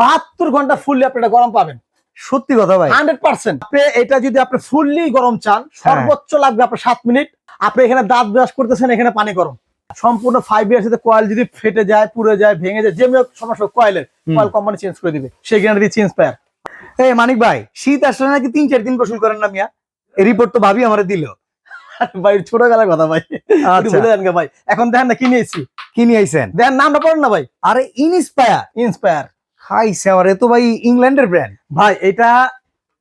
বাহাত্তর ঘণ্টা ফুললি আপনি এটা গরম পাবেন। সত্যি কথা ভাই। Hundred percent. আপনি এটা যদি আপনি ফুললি গরম চান হ্যাঁ। সর্বোচ্চ লাগবে আপনার সাত মিনিট। আপনি এখানে দাঁত ব্রাশ করতেছেন এখানে পানি গরম। সম্পূর্ণ ফাইভ ইয়ার্স এর কয়েল যদি ফেটে যায় পুড়ে যায় ভেঙে যায় যেমনি সমস্যা কয়েলের কয়েল কোম্পানি চেঞ্জ করে দিবে। সেই গ্যারান্টি চেঞ্জ পায়। এই মানিক ভাই শীত আসলে নাকি তিন চার দিন গোসল করেন না মিয়া? এই রিপোর্ট তো ভাবি আমার দিল। ভাই ছোট গেলার কথা ভাই। একটু আচ্ছা ভাই। এখন দেখেন না কি নিয়েছি কি নিয়ে আইছেন? দেখেন নামটা পড়েন না ভাই। আরে ইনস্পায়ার ইন্সপায়ার আমার এ তো ভাই ইংল্যান্ডের ব্র্যান্ড ভাই এটা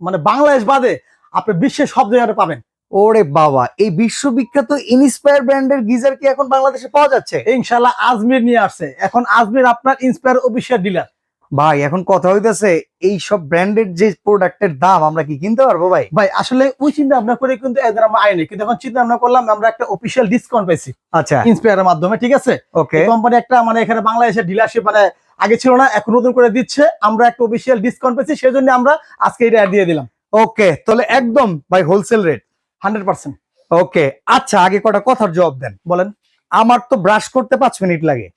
মানে বাংলাদেশ বাদে আপনি বিশ্বের সব পাবেন। ওরে বাবা এই বিশ্ববিখ্যাত ইনস্পায়ার ব্র্যান্ডের গিজার কি এখন বাংলাদেশে পাওয়া যাচ্ছে? ইনশাল্লাহ আজমির নিয়ে আসছে। এখন আজমির আপনার ইন্সপায়ার অফিসিয়াল ডিলার ভাই এখন কথা হইতেছে এই সব ব্র্যান্ডের যে প্রোডাক্টের দাম আমরা কি কিনতে পারব ভাই? ভাই আসলে ওই চিন্তা ভাবনা করে কিন্তু এদের আমরা আইনি। কিন্তু এখন চিন্তা ভাবনা করলাম আমরা একটা অফিসিয়াল ডিসকাউন্ট পাইছি। আচ্ছা। ইন্সপায়ারের মাধ্যমে ঠিক আছে? ওকে কোম্পানি একটা মানে এখানে বাংলাদেশের ডিলারশিপ মানে আগে ছিল না এখন নতুন করে দিচ্ছে। আমরা একটা অফিসিয়াল ডিসকাউন্ট পেয়েছি সেজন্য আমরা আজকে এটা add দিয়ে দিলাম। ওকে তাহলে একদম ভাই wholesale rate hundred percent okay আচ্ছা আগে কটা কথার জবাব দেন। বলেন। আমার তো ব্রাশ করতে পাঁচ মিনিট লাগে।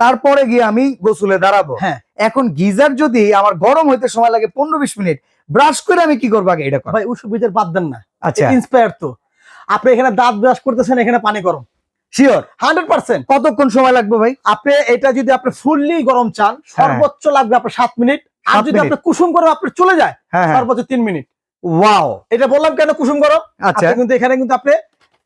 তারপরে গিয়ে আমি গোসলে দাঁড়াবো। হ্যাঁ। এখন গিজার যদি আমার গরম হইতে সময় লাগে পনেরো বিশ মিনিট ব্রাশ করে আমি কি করব আগে এটা ভাই ওষুধ বিচার বাদ দেন না। আচ্ছা। ইন্সপায়ার তো। আপনি এখানে দাঁত ব্রাশ করতেছেন এখানে পানি গরম। Sure hundred percent. কতক্ষণ সময় লাগবে ভাই? আপনি এটা যদি আপনি ফুললি গরম চান সর্বোচ্চ লাগবে আপনার সাত মিনিট। আর হ্যাঁ। যদি। আপনি কুসুম গরম আপনি চলে যায় হ্যাঁ হ্যাঁ। সর্বোচ্চ তিন মিনিট। ওয়াও এটা বললাম কেন কুসুম গরম? আচ্ছা। কিন্তু এখানে কিন্তু আপনি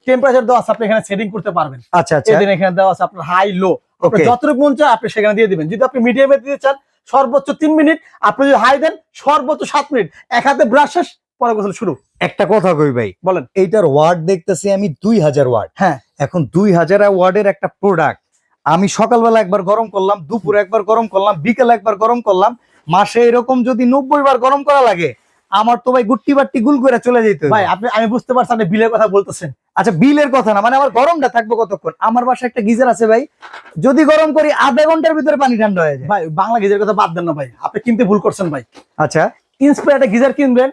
টেম্পারেচার দেওয়া আছে আপনি এখানে সেটিং করতে পারবেন। আচ্ছা আচ্ছা। এদিন এখানে দেওয়া আছে আপনার হাই লো আপনি Okay. যতটুকু মন চায় আপনি সেখানে দিয়ে দিবেন। যদি আপনি মিডিয়ামে দিতে চান সর্বোচ্চ তিন মিনিট। আপনি যদি হাই দেন সর্বোচ্চ সাত মিনিট। এক হাতে ব্রাশ শেষ পরে গোসল শুরু। একটা কথা কই ভাই। বলেন। এইটার ওয়ার্ড দেখতেছি আমি দুই হাজার ওয়ার্ড হ্যাঁ। এখন দুই হাজার ওয়ার্ডের একটা প্রোডাক্ট আমি সকালবেলা একবার গরম করলাম দুপুরে একবার গরম করলাম বিকেল একবার গরম করলাম মাসে এরকম যদি নব্বই বার গরম করা লাগে আমার তো ভাই গুট্টি বাট্টি গুল করে চলে যেতে ভাই আপনি আমি বুঝতে পারছি আপনি বিলের কথা বলতেছেন। আচ্ছা বিলের কথা না মানে আমার গরমটা থাকবে কতক্ষণ? আমার বাসায় একটা গিজার আছে ভাই যদি গরম করি আধা ঘণ্টার ভিতরে পানি ঠান্ডা হয়ে যায়। ভাই বাংলা গিজার কথা বাদ দেন না ভাই আপনি কিনতে ভুল করছেন ভাই। আচ্ছা। ইন্সপায়ার একটা গিজার কিনবেন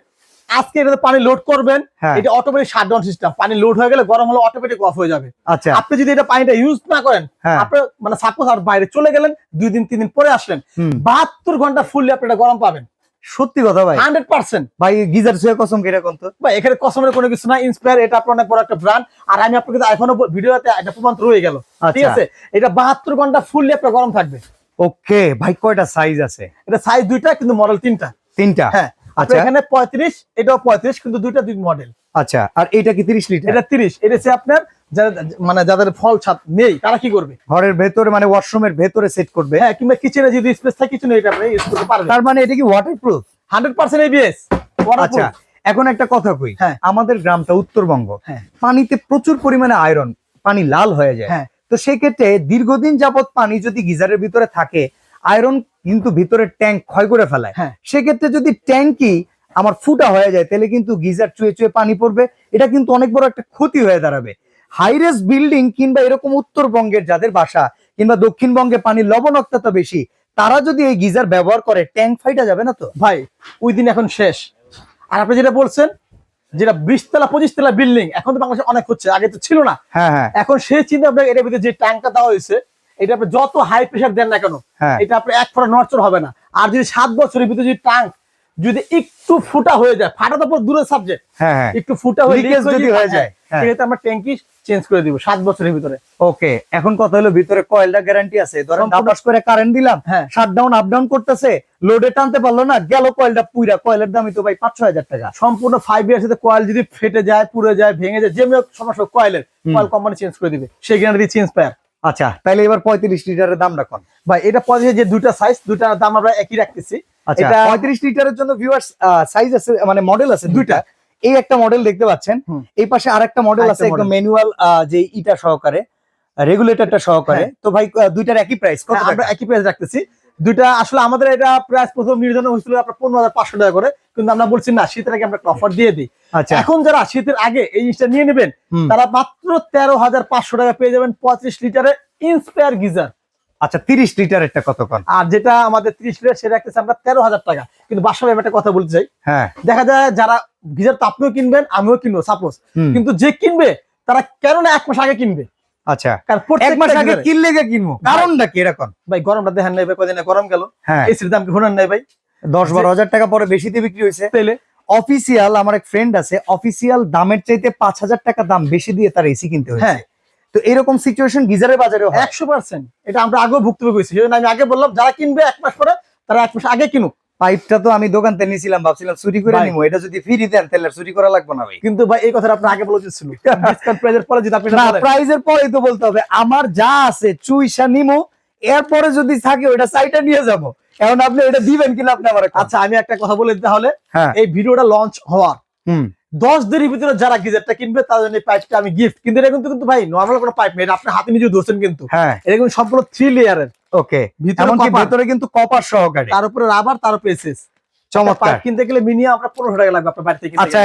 আজকে এটাতে পানি লোড করবেন হ্যাঁ। এটা অটোমেটিক শাটডাউন সিস্টেম পানি লোড হয়ে গেলে গরম হলে অটোমেটিক অফ হয়ে যাবে। আচ্ছা। আপনি যদি এটা পানিটা ইউজ না করেন হ্যাঁ। আপনি মানে সাপোজ আর বাইরে চলে গেলেন দুই দিন তিন দিন পরে আসলেন বাহাত্তর ঘণ্টা ফুললি আপনি এটা গরম পাবেন। সত্যি কথা ভাই। হান্ড্রেড পার্সেন্ট ভাই গিজার শুয়ে কসম কেটে কোন তো? ভাই এখানে কসমের কোনো কিছু না ইন্সপায়ার এটা আপনার অনেক বড় একটা ব্র্যান্ড আর আমি আপনাকে এখনও ভিডিওতে একটা প্রমাণ রয়ে গেল। ঠিক আচ্ছা আছে? এটা বাহাত্তর ঘণ্টা ফুললি আপনার গরম থাকবে। ওকে ভাই কয়টা সাইজ আছে? এটা সাইজ দুইটা কিন্তু মডেল তিনটা। তিনটা? হ্যাঁ। আচ্ছা। এখানে পঁয়ত্রিশ এটাও পঁয়ত্রিশ কিন্তু দুইটা দুই মডেল আচ্ছা আর এইটা কি তিরিশ লিটার? এটা তিরিশ এটা হচ্ছে আপনার মানে যাদের ফল ছাদ নেই তারা কি করবে? ঘরের ভেতরে মানে ওয়াশরুমের ভেতরে সেট করবে। হ্যাঁ কিংবা কিচেনে যদি স্পেস থাকে কিচেনে এটা আপনি ইউজ করতে পারবেন তার মানে এটা কি ওয়াটারপ্রুফ হান্ড্রেড পার্সেন্ট এবিএস আচ্ছা এখন একটা কথা কই। হ্যাঁ। আমাদের গ্রামটা উত্তরবঙ্গ। হ্যাঁ। পানিতে প্রচুর পরিমাণে আয়রন পানি লাল হয়ে যায়। হ্যাঁ। তো সেক্ষেত্রে দীর্ঘদিন যাবত পানি যদি গিজারের ভিতরে থাকে আয়রন কিন্তু ভিতরে ট্যাঙ্ক ক্ষয় করে ফেলায়। হ্যাঁ। সেক্ষেত্রে যদি ট্যাঙ্কি আমার ফুটা হয়ে যায় তাহলে কিন্তু গিজার চুয়ে চুয়ে পানি পড়বে। এটা কিন্তু অনেক বড় একটা ক্ষতি হয়ে দাঁড়াবে। হাইরেস বিল্ডিং কিংবা এরকম উত্তরবঙ্গের যাদের বাসা কিংবা দক্ষিণবঙ্গে পানির লবণাক্ততা বেশি তারা যদি এই গিজার ব্যবহার করে ট্যাঙ্ক ফাইটা যাবে না তো? ভাই ওই দিন এখন শেষ। আর আপনি যেটা বলছেন যেটা বিশ তলা পঁচিশ তলা বিল্ডিং এখন তো বাংলাদেশে অনেক হচ্ছে আগে তো ছিল না। হ্যাঁ হ্যাঁ। এখন সেই চিন্তা আপনার এটার ভিতরে যে ট্যাঙ্কটা দেওয়া হয়েছে এটা আপনি যত হাই প্রেশার দেন না কেন হ্যাঁ। এটা আপনি এক ফোটা নড়চড় হবে না। আর যদি সাত বছরের ভিতরে যদি ট্যাঙ্ক যদি একটু ফুটা হয়ে যায় ফাটা তো পুরো দূরের সাবজেক্ট হ্যাঁ হ্যাঁ। একটু ফুটা হয়ে যদি হয়ে যায়। সেক্ষেত্রে আমরা ট্যাঙ্কি চেঞ্জ করে দিব সাত বছরের ভিতরে। ওকে এখন কথা হলো ভিতরে কয়েলটা গ্যারান্টি আছে। ধরেন সম্পূর্ণ- করে কারেন্ট দিলাম হ্যাঁ। শাট ডাউন আপ ডাউন করতেছে লোডে টানতে পারল না গেল কয়েলটা পুইরা কয়েলের দামই তো ভাই পাঁচ ছয় হাজার টাকা। সম্পূর্ণ ফাইভ ইয়ার্স এর কয়েল যদি ফেটে যায় পুড়ে যায় ভেঙে যায় যেমনি সমস্যা কয়েলের। কয়েল কোম্পানি চেঞ্জ করে দিবে। সেই গ্যারান্টি চেঞ্জ পায়। আচ্ছা। তাহলে এবার পঁয়ত্রিশ লিটারের দাম রাখুন ভাই এটা পঁয়ত্রিশ যে দুটা সাইজ দুটা দাম আমরা একই রাখতেছি। আচ্ছা। এটা- পঁয়ত্রিশ লিটারের জন্য ভিউয়ার্স সাইজ আছে মানে মডেল আছে দুইটা। এই একটা মডেল দেখতে পাচ্ছেন। এই পাশে আরেকটা মডেল আছে একদম ম্যানুয়াল যে ইটা সহকারে রেগুলেটরটা সহকারে। হ্যাঁ। তো ভাই দুইটার একই প্রাইস কত হ্যাঁ, আমরা একই প্রাইস রাখতেছি। দুইটা আসলে আমাদের এটা প্রাইস প্রথম নির্ধারণ হয়েছিল আপনার পনেরো হাজার পাঁচশো টাকা করে কিন্তু আমরা বলছি না শীতের আগে আমরা অফার দিয়ে দিই। আচ্ছা। এখন যারা শীতের আগে এই জিনিসটা নিয়ে নেবেন তারা মাত্র তেরো হাজার পাঁচশো টাকা পেয়ে যাবেন পঁয়ত্রিশ লিটারের ইন্সপায়ার গিজার আচ্ছা তিরিশ লিটারেরটা কত কন? আর যেটা আমাদের তিরিশ লিটার সেটা রাখতেছি আমরা তেরো হাজার টাকা। কিন্তু বাসায় আমি একটা কথা বলতে চাই। হ্যাঁ। দেখা যায় যারা গিজার তো আপনিও কিনবেন আমিও কিনবো সাপোজ কিন্তু যে কিনবে তারা কেন না এক মাস আগে কিনবে? আচ্ছা। এক মাস আগে কিনলে কিনবো? কারণটা কি এরকম? ভাই গরমটা দেখেন নাই ভাই কদিনে গরম গেল। হ্যাঁ। এসির দাম কি শুনেন নাই ভাই? দশ বারো হাজার টাকা পরে বেশিতে বিক্রি হয়েছে। অফিসিয়াল আমার এক ফ্রেন্ড আছে অফিসিয়াল দামের চাইতে পাঁচ হাজার টাকা দাম বেশি দিয়ে তার এসি কিনতে হয়েছে। হ্যাঁ। তো এরকম সিচুয়েশন গিজারের বাজারে একশো পার্সেন্ট এটা আমরা আগেও ভুক্তভোগী হয়েছি আমি আগে বললাম যারা কিনবে এক মাস পরে তারা এক মাস আগে কিনুক। পাইপটা তো আমি দোকান থেকে নিয়েছিলাম ভাবছিলাম চুরি করে। নিবো এটা যদি ফ্রি দেন তাহলে চুরি করা লাগবে না ভাই। কিন্তু ভাই এই কথা আপনি আগে বলে দিচ্ছিল ডিসকাউন্ট প্রাইজের পরে যদি আপনি না প্রাইজের পরেই তো বলতে হবে। আমার যা আছে চুইসা নিমো এরপরে যদি থাকে ওটা সাইটা নিয়ে যাব। এখন আপনি এটা দিবেন কিনা আপনি আমার আচ্ছা আমি একটা কথা বলে তাহলে। হলে হ্যাঁ। এই ভিডিওটা লঞ্চ হওয়ার। হুম। দশ দিনের ভিতরে যারা গিজারটা কিনবে তাদের জন্য পাইপটা আমি গিফট কিন্তু এটা কিন্তু কিন্তু ভাই নর্মাল কোনো পাইপ নেই। আপনি হাতে নিজে ধরছেন কিন্তু। হ্যাঁ। এরকম কিন্তু সম্পূর্ণ থ্রি লেয়ারের ওকে ভিতরে এমনকি ভেতরে কিন্তু কপার সহকারে। তার উপরে রাবার তার উপরে এসএস চমৎকার। পাইপ কিনতে গেলে মিনিমাম আপনার পনেরোশো টাকা লাগবে আপনার বাড়িতে থেকে আচ্ছা।